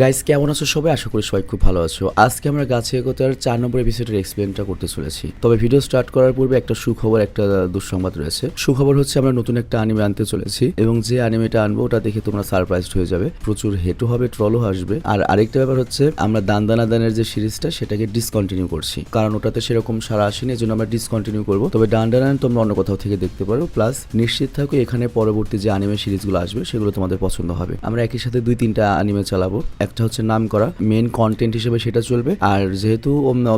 Guys কেমন আছো সবাই? আশা করি সবাই খুব ভালো আছো। আজকে আমরা গাছে এগোতার চার নম্বর এপিসোডের এক্সপ্লেনটা করতে চলেছি। তবে ভিডিও স্টার্ট করার পূর্বে একটা সুখবর, একটা দুঃসংবাদ রয়েছে। সুখবর হচ্ছে আমরা নতুন একটা আনিমে আনতে চলেছি এবং যে অ্যানিমেটা আনব, ওটা দেখে তোমরা সারপ্রাইজড হয়ে যাবে। প্রচুর হেটও হবে ট্রলও আসবে আর আরেকটা ব্যাপার হচ্ছে, আমরা দান দানা দানের যে সিরিজটা, সেটাকে ডিসকন্টিনিউ করছি। কারণ ওটাতে সেরকম সারা আসেনি জন্য আমরা ডিসকন্টিনিউ করব। তবে ডান দানা তোমরা অন্য কোথাও থেকে দেখতে পারো। প্লাস নিশ্চিত থাকো, এখানে পরবর্তী যে অ্যানিমে সিরিজগুলো আসবে, সেগুলো তোমাদের পছন্দ হবে। আমরা একই সাথে দুই তিনটা আনিমে চালাবো। একটা হচ্ছে নাম করা মেন কন্টেন্ট হিসেবে সেটা চলবে। আর যেহেতু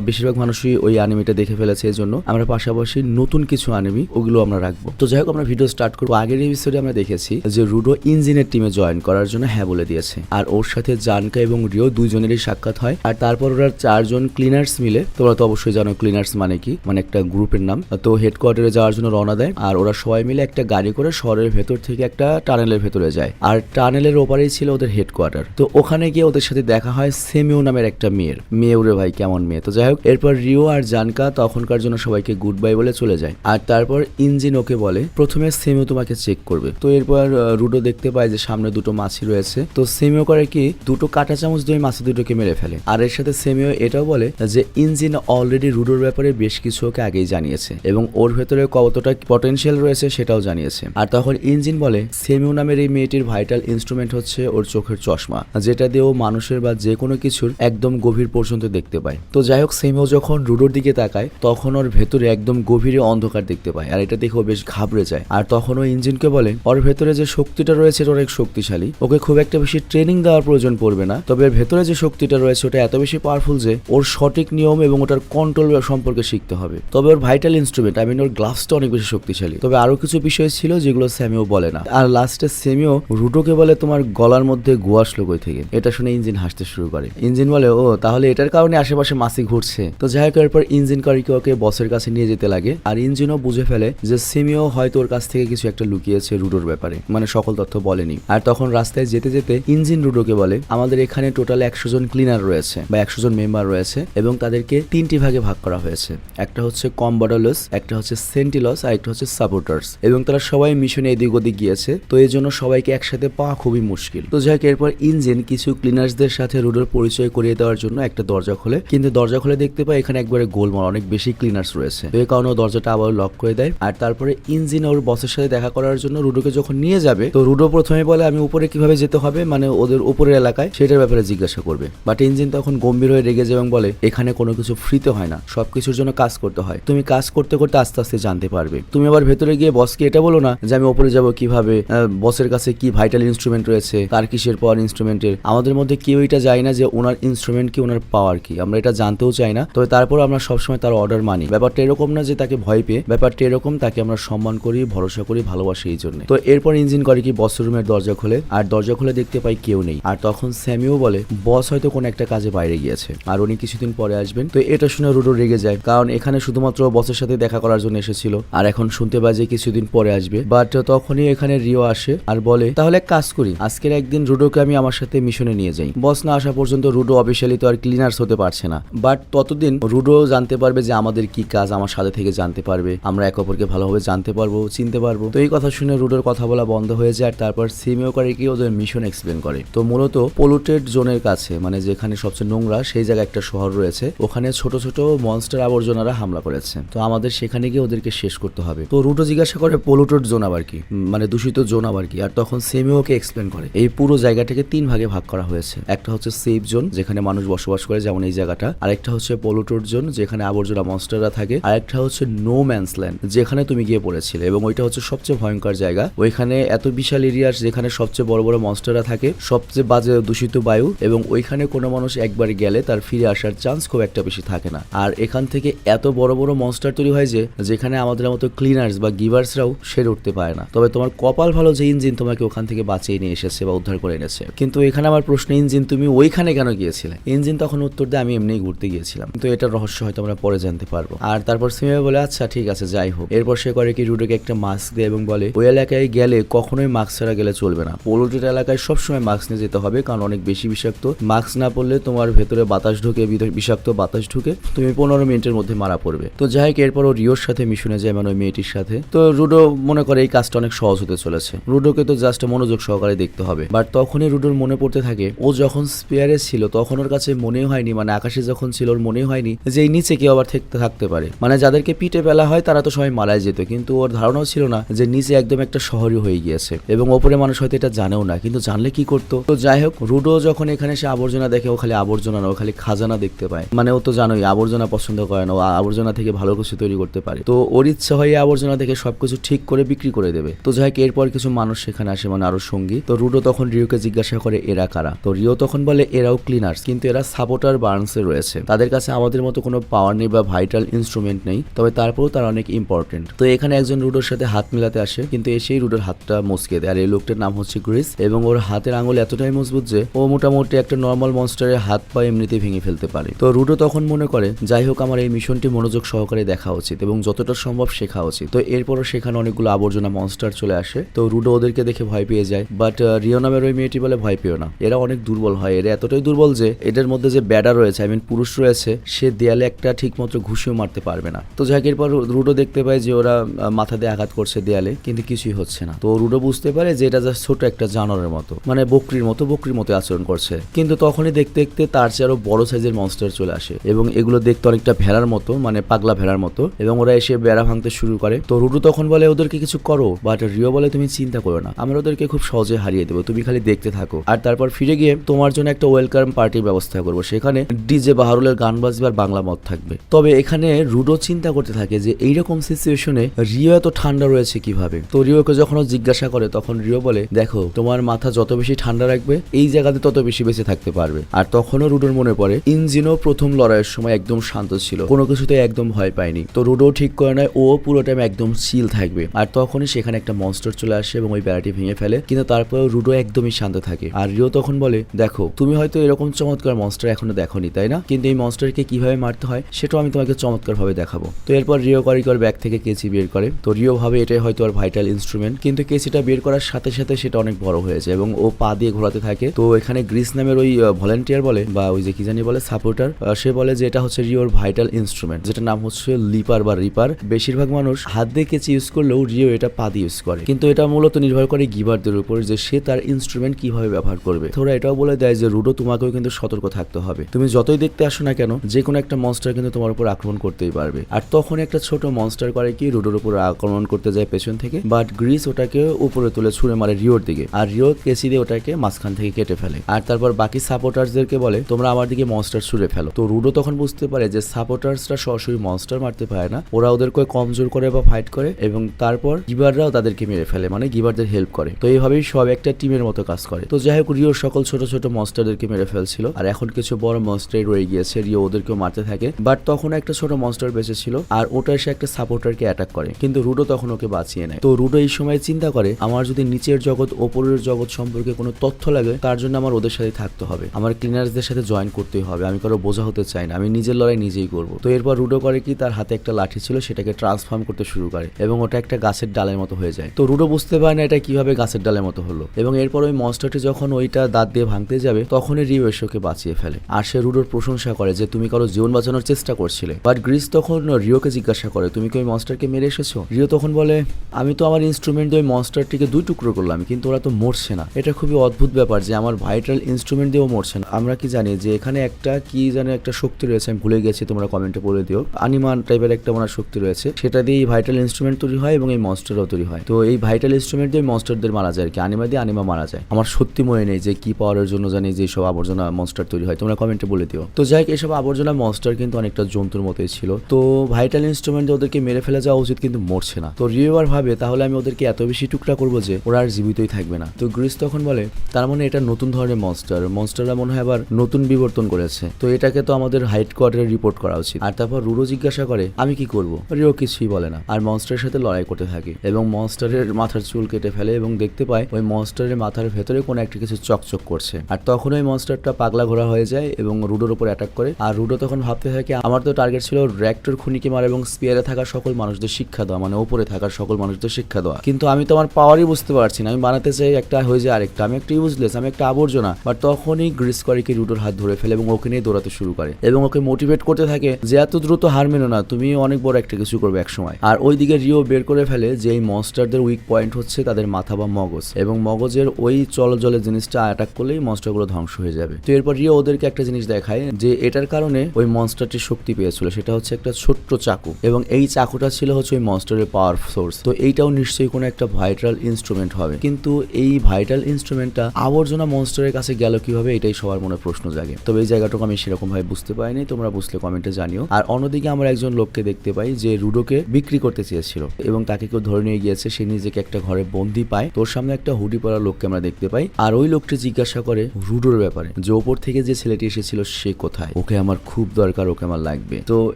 বেশিরভাগ মানুষই ওই অ্যানিমেটা দেখে ফেলেছে এই জন্য আমরা পাশাপাশি নতুন কিছু অ্যানিমি ওগুলো আমরা রাখব। তো যাই হোক, আমরা ভিডিও স্টার্ট করব। আগের এপিসোডে আমরা দেখেছি যে রুডো ইঞ্জিনের টিমে জয়েন করার জন্য হ্যাঁ বলে দিয়েছে। আর ওর সাথে জানকা এবং রিও দুইজনেরই সাক্ষাৎ হয়। আর তারপর ওরা চারজন ক্লিনার্স মিলে, তোমরা তো অবশ্যই জানো ক্লিনার্স মানে কি? মানে একটা গ্রুপের নাম। তো হেডকোয়ার্টারে যাওয়ার জন্য রওনা দেয়। আর ওরা সবাই মিলে একটা গাড়ি করে শহরের ভেতর থেকে একটা টানেলের ভেতরে যায়। আর টানেলের ওপারেই ছিল ওদের হেডকোয়ার্টার তো ওখানে গিয়ে ওদের সাথে দেখা হয় সেমিও নামের একটা মেয়ের। মেয়ে ওরে ভাই, কেমন মেয়ে? তো যাই হোক, এরপর রিও আর জানকা তখনকার জন্য সবাইকে গুড বাই বলে চলে যায়। আর তারপর ইঞ্জিন ওকে বলে, প্রথমে সেমিও তোমাকে চেক করবে। তো এরপর রুডো দেখতে পায় যে সামনে দুটো মাছি রয়েছে। তো সেমিও করে কি, দুটো কাঁটা চামচ দিয়ে মাছি দুটোকে মেরে ফেলে। আর এর সাথে সেমিও এটাও বলে যে ইঞ্জিন অলরেডি রুডোর ব্যাপারে বেশ কিছু ওকে আগেই জানিয়েছে এবং ওর ভেতরে কতটা পটেনশিয়াল রয়েছে সেটাও জানিয়েছে। আর তখন ইঞ্জিন বলে সেমিও নামের এই মেয়েটির ভাইটাল ইনস্ট্রুমেন্ট হচ্ছে ওর চোখের চশমা, যেটা দিয়ে ও মানুষের বা যে কোনো কিছুর একদম গভীর পর্যন্ত দেখতে পায়। তো যাই হোক সেমিও যখন রুডোর দিকে তাকায়, তখন ওর ভেতরে একদম গভীরে অন্ধকার দেখতে পায় আর এটা দেখে ও বেশ ঘাবড়ে যায়। আর তখন ও ইঞ্জিনকে বলে, ওর ভেতরে যে শক্তিটা রয়েছে, এটা অনেক শক্তিশালী। ওকে খুব একটা বেশি ট্রেনিং দেওয়ার প্রয়োজন পড়বে না। তবে এর ভেতরে যে শক্তিটা রয়েছে, ওটা এত বেশি পাওয়ারফুল যে ওর সঠিক নিয়ম এবং ওটার কন্ট্রোল সম্পর্কে শিখতে হবে। তবে ওর ভাইটাল ইনস্ট্রুমেন্ট আই মিন ওর গ্লাভসটা অনেক বেশি শক্তিশালী। তবে আরও কিছু বিষয় ছিল যেগুলো স্যামিও বলে না। আর লাস্টে সেমিও রুটোকে বলে, তোমার গলার মধ্যে গোয়া আসলো কই থেকে। এটা শুনে ইঞ্জিন হাসতে শুরু করে। ইঞ্জিন বলে, ও, তাহলে এটার কারণে আশেপাশে মাসি ঘুরছে। তো যাই হোক, এরপর ইঞ্জিন কারিকে বসের কাছে নিয়ে যেতে লাগে। আর ইঞ্জিনও বুঝে ফেলে যে সিমিও হয়তো ওর কাছ থেকে কিছু একটা লুকিয়েছে রুডোর ব্যাপারে। মানে সকল তথ্য বলেনি। আর তখন রাস্তায় যেতে যেতে ইঞ্জিন রুডোকে বলে, আমাদের এখানে টোটাল একশো জন ক্লিনার রয়েছে বা একশো জন মেম্বার রয়েছে এবং তাদেরকে তিনটি ভাগে ভাগ করা হয়েছে। একটা হচ্ছে কম্বডালস একটা হচ্ছে সেন্টিলস আর একটা হচ্ছে সাপোর্টার্স এবং তারা সবাই মিশনে এদিক ওদিক গিয়েছে। তো এই জন্য সবাইকে একসাথে পাওয়া খুবই মুশকিল। তো যাই হোক, এরপর ইঞ্জিন কিছু ক্লিনার্সদের সাথে রুডোর পরিচয় করিয়ে দেওয়ার জন্য একটা দরজা খোলে। কিন্তু দরজা খুলে দেখতে পায় এখানে একবারে গোলমাল, অনেক বেশি ক্লিনার্স রয়েছে। এই কারণে দরজাটা আবার লক করে দেয়। আর তারপরে ইঞ্জিন ওর বসের সাথে দেখা করার জন্য রুডোকে যখন নিয়ে যাবে, তো রুডো প্রথমে বলে, আমি উপরে কীভাবে যেতে হবে? মানে ওদের উপরের এলাকায়। সেটার ব্যাপারে জিজ্ঞাসা করবে। বাট ইঞ্জিন তখন গম্ভীর হয়ে রেগে যায় এবং বলে, এখানে কোনো কিছু ফ্রিতে হয় না। সবকিছুর জন্য কাজ করতে হয়। তুমি কাজ করতে করতে আস্তে আস্তে জানতে পারবে। তুমি আবার ভেতরে গিয়ে বসকে এটা বলো না যে, আমি উপরে যাব কীভাবে? বসের কাছে কি ভাইটাল ইনস্ট্রুমেন্ট রয়েছে? তার কিসের পাওয়ার ইনস্ট্রুমেন্টের আমাদের মধ্যে কেউ এটা যায় না যে ওনার ইনস্ট্রুমেন্ট কি, ওনার পাওয়ার কি। আমরা এটা জানতেও চাই না। তবে তারপর আমরা সবসময় তার অর্ডার মানি। ব্যাপারটা এরকম না যে তাকে ভয় পেয়ে, ব্যাপারটা এরকম তাকে আমরা সম্মান করি, ভরসা করি, ভালোবাসি এই জন্য। তো এরপর ইঞ্জিন করে কি বস রুমের দরজা খোলে। আর দরজা খুলে দেখতে পাই কেউ নেই। আর তখন স্যামিও বলে বস হয়তো কোনো একটা কাজে বাইরে গিয়েছে। আর উনি কিছুদিন পরে আসবেন। তো এটা শুনে রুডো রেগে যায়। কারণ এখানে শুধুমাত্র বসের সাথে দেখা করার জন্য এসেছিল। আর এখন শুনতে পাই যে কিছুদিন পরে আসবে। বাট তখনই এখানে রিও আসে আর বলে, তাহলে কাজ করি। আজকের একদিন রুডোকে আমি আমার সাথে মিশনে নিয়ে যাই। বস না আসা পর্যন্ত রুডো অফিসিয়ালি তো আর ক্লিনার্স হতে পারছে না। বাট ততদিন রুডো জানতে পারবে যে আমাদের কি কাজ, আমার সাথে থেকে জানতে পারবে। আমরা এক অপরকে ভালোভাবে জানতে পারব, চিনতে পারব। তো এই কথা শুনে রুডোর কথা বলা বন্ধ হয়ে যায় আর তারপর সিমিও করে কি ওদের মিশন এক্সপ্লেন করে। তো মূলত পলুটেড জোনের কাছে মানে যেখানে সবচেয়ে নোংরা, সেই জায়গায় একটা শহর রয়েছে। ওখানে ছোট ছোট মনস্টার আবর্জনারা হামলা করেছে। তো আমাদের সেখানে গিয়ে ওদেরকে শেষ করতে হবে। তো রুটো জিজ্ঞাসা করে পলুটেড জোন আবার কি? মানে দূষিত জোন আবার কি? আর তখন সেমিওকে এক্সপ্লেন করে। এই পুরো জায়গাটাকে তিন ভাগে ভাগ করা হয়েছে। একটা হচ্ছে সেফ জোন যেখানে মানুষ বসবাস করে, যেমন এই জায়গাটা। আরেকটা হচ্ছে পলুটেড জোন যেখানে আবর্জনা মনস্টাররা থাকে। আরেকটা হচ্ছে নো ম্যানস ল্যান্ড যেখানে তুমি গিয়ে পড়েছিলে। এবং ওইটা হচ্ছে সবচেয়ে ভয়ঙ্কর জায়গা। ওইখানে এত বিশাল এরিয়া যেখানে সবচেয়ে বড় বড় মনস্টাররা থাকে, সবচেয়ে বাজে দূষিত বায়ু, এবং ওইখানে কোনো মানুষ একবার গেলে তার ফিরে আসার চান্স খুব একটা বেশি থাকে না। আর এখান থেকে এত বড় বড় মনস্টার তৈরি হয় যে, যেখানে আমাদের মতো ক্লিনার্স বা গিভার্সরাও সেরে উঠতে পারে না। তবে তোমার কপাল ভালো যে ইঞ্জিন তোমাকে ওখান থেকে বাঁচিয়ে নিয়ে এসেছে বা উদ্ধার করে এনেছে। কিন্তু এখানে আমার ইঞ্জিন তুমি ওইখানে কেন গিয়েছিলে? ইঞ্জিন তখন উত্তর দেয়, আমি এমনিই ঘুরতে গিয়েছিলাম। কিন্তু এটার রহস্য হয়তো আমরা পরে জানতে পারব। আর তারপর সিমিয়া বলে আচ্ছা ঠিক আছে, যাই হোক। এরপর সে করে কি, রুডোকে একটা মাস্ক দেয় এবং বলে, ওই এলাকায় গেলে কখনোই মাস্ক ছাড়া গেলে চলবে না। পোলোটেড এলাকায় সবসময় মাস্ক নিয়ে যেতে হবে, কারণ অনেক বেশি বিষাক্ত। মাস্ক না পরলে তোমার ভেতরে বাতাস ঢুকে বিষাক্ত বাতাস ঢুকে, তুমি পনেরো মিনিটের মধ্যে মারা পড়বে। তো যাই হোক, এরপর ও রিওর সাথে মিশনে যায় মানে ওই মেয়েটির সাথে। তো রুডো মনে করে, এই কাজটা অনেক সহজ হতে চলেছে। রুডোকে তো জাস্ট মনোযোগ সহকারে দেখতে হবে। বাট তখনই রুডোর মনে পড়তে থাকে ও যখন স্পেয়ারে ছিল, তখন ওর কাছে মনে হয়নি মানে আকাশে যখন ছিল, ওর মনে হয়নি যে এই নিচে কেউ আবার থাকতে থাকতে পারে। মানে যাদেরকে পিঠে ফেলা হয়, তারা তো সবাই মারাই যেত, কিন্তু ওর ধারণাও ছিল না যে নিচে একদম একটা শহরই হয়ে গিয়েছে। এবং ওপরে মানুষ হয়তো এটা জানেও না, কিন্তু জানলে কি করতো? তো যাই হোক, রুডো যখন এখানে সে আবর্জনা দেখে, ও খালি আবর্জনা না, ও খালি খাজানা দেখতে পায়। মানে ও তো জানোই, আবর্জনা পছন্দ করে না, ও আবর্জনা থেকে ভালো কিছু তৈরি করতে পারে। তো ওর ইচ্ছা হয় আবর্জনা থেকে সবকিছু ঠিক করে বিক্রি করে দেবে। তো যাই হোক, এরপর কিছু মানুষ সেখানে আসে মানে আরও সঙ্গী। তো রুডো তখন রিওকে জিজ্ঞাসা করে, এরা কারা? তো রিও তখন বলে, এরাও ক্লিনার্স কিন্তু এরা সাপোর্টার বার্নসে রয়েছে। তাদের কাছে আমাদের মতো কোনো পাওয়ার নেই বা ভাইটাল ইনস্ট্রুমেন্ট নেই, তবে তারপরেও তারা অনেক ইম্পর্টেন্ট তো এখানে একজন রুডোর সাথে হাত মেলাতে আসে, কিন্তু এসেই রুডোর হাতটা মুচকে দেয়। আর এই লোকটার নাম হচ্ছে গ্রিস, এবং ওর হাতের আঙুল এতটাই মজবুত যে ও মোটামুটি একটা নর্মাল মনস্টারের হাত পা এমনিতে ভেঙে ফেলতে পারে। তো রুডো তখন মনে করে, যাই হোক, আমার এই মিশনটি মনোযোগ সহকারে দেখা উচিত এবং যতটা সম্ভব শেখা উচিত। তো এরপরও সেখানে অনেকগুলো আবর্জনা মনস্টার চলে আসে। তো রুডো ওদেরকে দেখে ভয় পেয়ে যায় বাট রিও নামের ওই মেয়েটি বলে, ভয় পেও না। এরা অনেক দুর্বল হয়। এরা এতটাই দুর্বল যে এদের মধ্যে যে ব্যাডা রয়েছে আই মিন পুরুষ রয়েছে, সে দেয়ালে একটা ঠিক মতো ঘুষিও মারতে পারবে না। তো যাক, এরপর রুডো দেখতে পায় যে ওরা মাথা দিয়ে আঘাত করছে দেয়ালে, কিন্তু কিছুই হচ্ছে না। তো রুডো বুঝতে পারে যে এটা জাস্ট ছোট একটা জানোয়ারের মতো মানে বকরির মতো বকরির মতো আচরণ করছে। কিন্তু তখনই দেখতে দেখতে তার চেয়ে আরও বড় সাইজের মনস্টার চলে আসে এবং এগুলো দেখতে অনেকটা ভেড়ার মতো মানে পাগলা ভেড়ার মতো এবং ওরা এসে বেড়া ভাঙতে শুরু করে। তো রুডু তখন বলে, ওদেরকে কিছু করো বাট রিও বলে তুমি চিন্তা করো না। আমরা ওদেরকে খুব সহজে হারিয়ে দেবো। তুমি খালি দেখতে থাকো। আর তারপর ফিরে গিয়ে তোমার জন্য একটা ওয়েলকাম পার্টির ব্যবস্থা করব। সেখানে ডিজে বাহারুলের গান বাজবে আর বাংলা মত থাকবে। তবে এখানে রুডো চিন্তা করতে থাকে যে, এইরকম সিচুয়েশনে রিও এত ঠান্ডা রয়েছে কীভাবে? তো রিওকে যখন জিজ্ঞাসা করে, তখন রিও বলে, দেখো, তোমার মাথা যত বেশি ঠান্ডা রাখবে, এই জায়গাতে তত বেশি বেঁচে থাকতে পারবে। আর তখনও রুডোর মনে পড়ে, ইঞ্জিনও প্রথম লড়াইয়ের সময় একদম শান্ত ছিল, কোনো কিছুতে একদম ভয় পায়নি। তো রুডো ঠিক করে নেয়, ও পুরো টাইম একদম চিল থাকবে। আর তখনই সেখানে একটা মনস্টার চলে আসে এবং ওই বেড়াটি ভেঙে ফেলে, কিন্তু তারপরেও রুডো একদমই শান্ত থাকে। আর রিও তখন বলে, দেখো, তুমি হয়তো এরকম চমৎকার মনস্টার এখনও দেখোনি, তাই না? কিন্তু এই মনস্টারকে কীভাবে মারতে হয়, সেটাও আমি তোমাকে চমৎকার ভাবে দেখাবো। তো এরপর রিও করিকর ব্যাগ থেকে কেচি বের করে। তো রিও ভাবে এটাই হয়তো আর ভাইটাল ইনস্ট্রুমেন্ট কিন্তু কেচিটা বের করার সাথে সাথে সেটা অনেক বড় হয়েছে এবং ও পা দিয়ে ঘোরাতে থাকে। তো এখানে গ্রিস নামের ওই ভলেন্টিয়ার বলে, বা ওই যে কি জানি বলে সাপোর্টার সে বলে যে এটা হচ্ছে রিওর ভাইটাল ইনস্ট্রুমেন্ট যেটা নাম হচ্ছে লিপার বা রিপার বেশিরভাগ মানুষ হাত দিয়ে কেচি ইউজ করলেও রিও এটা পা দিয়ে ইউজ করে। কিন্তু এটা মূলত নির্ভর করে গিভারদের উপর যে সে তার ইনস্ট্রুমেন্ট কীভাবে ব্যবহার করবে। ওরা এটাও বলে দেয় যে, রুডো, তোমাকেও কিন্তু সতর্ক থাকতে হবে। তুমি যতই দেখতে আসো না কেন যে কোনো একটা মনস্টার কিন্তু তোমার উপর আক্রমণ করতেই পারবে। আর তখন একটা ছোট মনস্টার করে কি, রুডোর উপর আক্রমণ করতে যায় পেছন থেকে বাট গ্রিস ওটাকে উপরে তুলে ছুঁড়ে মারে রিওর দিকে, আর রিও কেসি দিয়ে ওটাকে মাঝখান থেকে কেটে ফেলে। আর তারপর বাকি সাপোর্টার্সদেরকে বলে, তোমরা আমার দিকে মনস্টার ছুঁড়ে ফেলো। তো রুডো তখন বুঝতে পারে যে সাপোর্টার্সরা সরাসরি মনস্টার মারতে পারে না। ওরা ওদেরকে কমজোর করে বা ফাইট করে এবং তারপর গিবাররাও তাদেরকে মেরে ফেলে মানে গিবারদের হেল্প করে। তো এইভাবেই সব একটা টিমের মতো কাজ করে। তো যাই হোক রিও সকল ছোট ছোট মনস্টারদেরকে মেরে ফেলছিল। আর এখন কিছু বড় মনস্টার রয়ে গিয়েছে, রিও ওদেরকেও মারতে থাকে। বাট তখন একটা ছোট মনস্টার বেঁচে ছিল আর ওটা এসে একটা সাপোর্টারকে অ্যাটাক করে। কিন্তু রুডো তখন ওকে বাঁচিয়ে নেয়। তো রুডো এই সময় চিন্তা করে, আমার যদি নিচের জগৎ, ওপরের জগৎ সম্পর্কে কোনো তথ্য লাগে, তার জন্য আমার ওদের সাথে থাকতে হবে। আমার ক্লিনার্সদের সাথে জয়েন করতেই হবে। আমি কারও বোঝা হতে চাই না। আমি নিজের লড়াই নিজেই করব। তো এরপর রুডো করে কি, তার হাতে একটা লাঠি ছিল, সেটাকে ট্রান্সফর্ম করতে শুরু করে। এবং ওটা একটা গাছের ডালের মতো হয়ে যায়। তো রুডো বুঝতে পারে না এটা কীভাবে গাছের ডালের মতো হলো। এবং এরপর ওই মনস্টারটি যখন ওইটা দাঁত দিয়ে ভাঙতে যাবে, তখনই রিও এসে ওকে বাঁচিয়ে ফেলে। আর সে রুডোর প্রশংসা করে যে, তুমি কারও জীবন বাঁচানোর চেষ্টা করছিলে। বাট গ্রিস তখন রিওকে জিজ্ঞাসা করে, তুমি কি ওই মনস্টারকে মেরে এসেছ? রিও তখন বলে, আমি তো আমার ইনস্ট্রুমেন্ট দিয়ে ওই মনস্টারটিকে দুই টুকরো করলাম, কিন্তু ওরা তো মরছে না। এটা খুবই অদ্ভুত ব্যাপার যে, আমার ভাইটাল ইনস্ট্রুমেন্ট দিয়েও মরছে না। আমরা কি জানি যে, এখানে একটা কি জানে একটা শক্তি রয়েছে, আমি ভুলে গেছি, তোমরা কমেন্টে বলে দিও। আনিমান টাইপের একটা ওনার শক্তি রয়েছে, সেটা দিয়ে ভাইটাল ইনস্ট্রুমেন্ট তৈরি হয় এবং এই মনস্টারও তৈরি হয়। তো এই ভাইটাল ইনস্ট্রুমেন্ট দিয়ে মনস্টারদের মারা যায় আর কি আনিমা দিয়ে আনিমা মারা যায়। আমার সত্যি মনে নেই যে, কি পাওয়ারের জন্য জানি যে সব আবর্জনা মনস্টার তৈরি হয়। তোমরা কমেন্টে বলে দিও। তো যাই হোক, এসব আবর্জনা মনস্টার কিন্তু অনেকটা জন্তুর মতোই ছিল। তো ভাইটাল ইনস্ট্রুমেন্ট ওদেরকে মেরে ফেলে যাওয়া উচিত কিন্তু মরছে না। তো রিওয়ার ভাবে তাহলে আমি ওদেরকে এত বেশি টুকরা করব যে ওরা আর জীবিতই থাকবে না। তো গ্রিস তখন বলে, তার মানে এটা নতুন ধরনের মনস্টার মনস্টাররা মনে হয় আবার নতুন বিবর্তন করেছে। তো এটাকে তো আমাদের হাইট কোয়ার্টারে রিপোর্ট করা উচিত। আর তারপর রুরো জিজ্ঞাসা করে, আমি কি করব? রিও কিছুই বলে না। আর মনস্টারের সাথে লড়াই করতে থাকে এবং মনস্টারের মাথার চুল কেটে ফেলে এবং দেখতে পায় ওই মনস্টারের মাথার ভেতরে কোনো একটা কিছু চকচক করছে। আর তখন ওই মনস্টারটা পাগলা ঘোরা হয়ে যায় এবং রুডোর উপর অ্যাটাক করে। আর রুডো তখন ভাবতে থাকে, আমার তো টার্গেট ছিল র্যাক্টর খুনিকে মারা এবং স্পিয়ারে থাকা সকল মানুষদের শিক্ষা দেওয়া মানে উপরে থাকার সকল মানুষদের শিক্ষা দেওয়া। কিন্তু আমি তো আমার পাওয়ারই বুঝতে পারছি না। আমি বানাতে চাই একটা হয়ে যায় আরেকটা। আমি একটা ইউজলেস আমি একটা আবর্জনা। বাট তখনই গ্রিস করিকে রুডোর হাত ধরে ফেলে এবং ওকে নিয়ে দৌড়াতে শুরু করে এবং ওকে মোটিভেট করতে থাকে যে, এত দ্রুত হার মেনো না, তুমি অনেক বড় একটা কিছু করবে এক সময় আর ওইদিকে রিও বের করে ফেলে যে, এই মনস্টারদের উইক পয়েন্ট হচ্ছে তাদের মাথা বা মগজ। এবং মগজের ওই চলজলের জিনিসটা অ্যাটাক অ্যাটাক করলেই মনস্টারগুলো ধ্বংস হয়ে যাবে। তো এরপর রিও ওদেরকে একটা জিনিস দেখায় যে এটার কারণে ওই মনস্টারটি শক্তি পেয়েছিল, সেটা হচ্ছে একটা ছোট্ট চাকু। এবং এই চাকুটা ছিল হচ্ছে ওই মনস্টারের পাওয়ার সোর্স তো এইটাও নিশ্চয়ই কোনো একটা ভাইটাল ইনস্ট্রুমেন্ট হবে। কিন্তু এই ভাইটাল ইনস্ট্রুমেন্টটা আবর্জনা মনস্টারের কাছে গেল কীভাবে, এটাই সবার মনে প্রশ্ন জাগে। তবে এই জায়গাটুকু আমি সেরকম ভাবে বুঝতে পারিনি, তোমরা বুঝলে কমেন্টে জানিও। আর অন্যদিকে আমরা একজন লোককে দেখতে পাই যে রুডোকে বিক্রি করতে চেয়েছিল, এবং তাকে কেউ ধরে নিয়ে গিয়েছে, সে নিজেকে একটা ঘরে বন্দি পায়। তোর সামনে একটা হুডি পরা লোককে আমরা দেখতে পাই। আর ওই লোকটি করে রুডোর ব্যাপারে যে ওপর থেকে যে ছেলেটি এসেছিল সে কোথায়? ওকে আমার খুব দরকার, ওকে আমার লাগবে। তো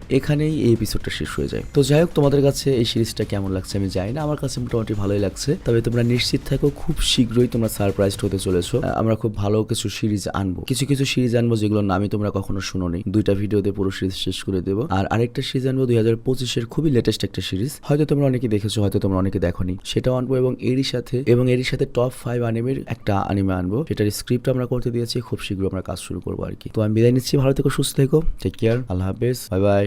এখানেই এই এপিসোডটা শেষ হয়ে যায়। তো যাই হোক, তোমাদের কাছে এই সিরিজটা কেমন লাগছে আমি জানি না। আমার কাছে মোটামুটি ভালোই লাগছে। তবে তোমরা নিশ্চিত থাকো, খুব শীঘ্রই তোমরা সারপ্রাইজড হতে চলেছো। আমরা খুব ভালো কিছু সিরিজ আনব। কিছু কিছু সিরিজ আনব যেগুলোর নামই তোমরা কখনো শুনো নি। দুইটা ভিডিওতে পুরো সিরিজ শেষ করে দেবো। আর আরেকটা সিরিজ আনব দুই হাজার পঁচিশের খুবই লেটেস্ট একটা সিরিজ। হয়তো তোমরা অনেকে দেখেছ, হয়তো তোমরা অনেকে দেখোনি। সেটাও আনব এবং এরই সাথে, এবং এরই সাথে টপ ফাইভ আনিমের একটা আনিমে আনব। সেটার স্ক্রিপ্ট আমরা করতে দিয়েছি, খুব শীঘ্র আমরা কাজ শুরু করব আর কি। তো আমি বিদায় নিচ্ছি, ভালো থেকো, সুস্থ থেকো টেক কেয়ার আল্লাহ হাফেজ বাই বাই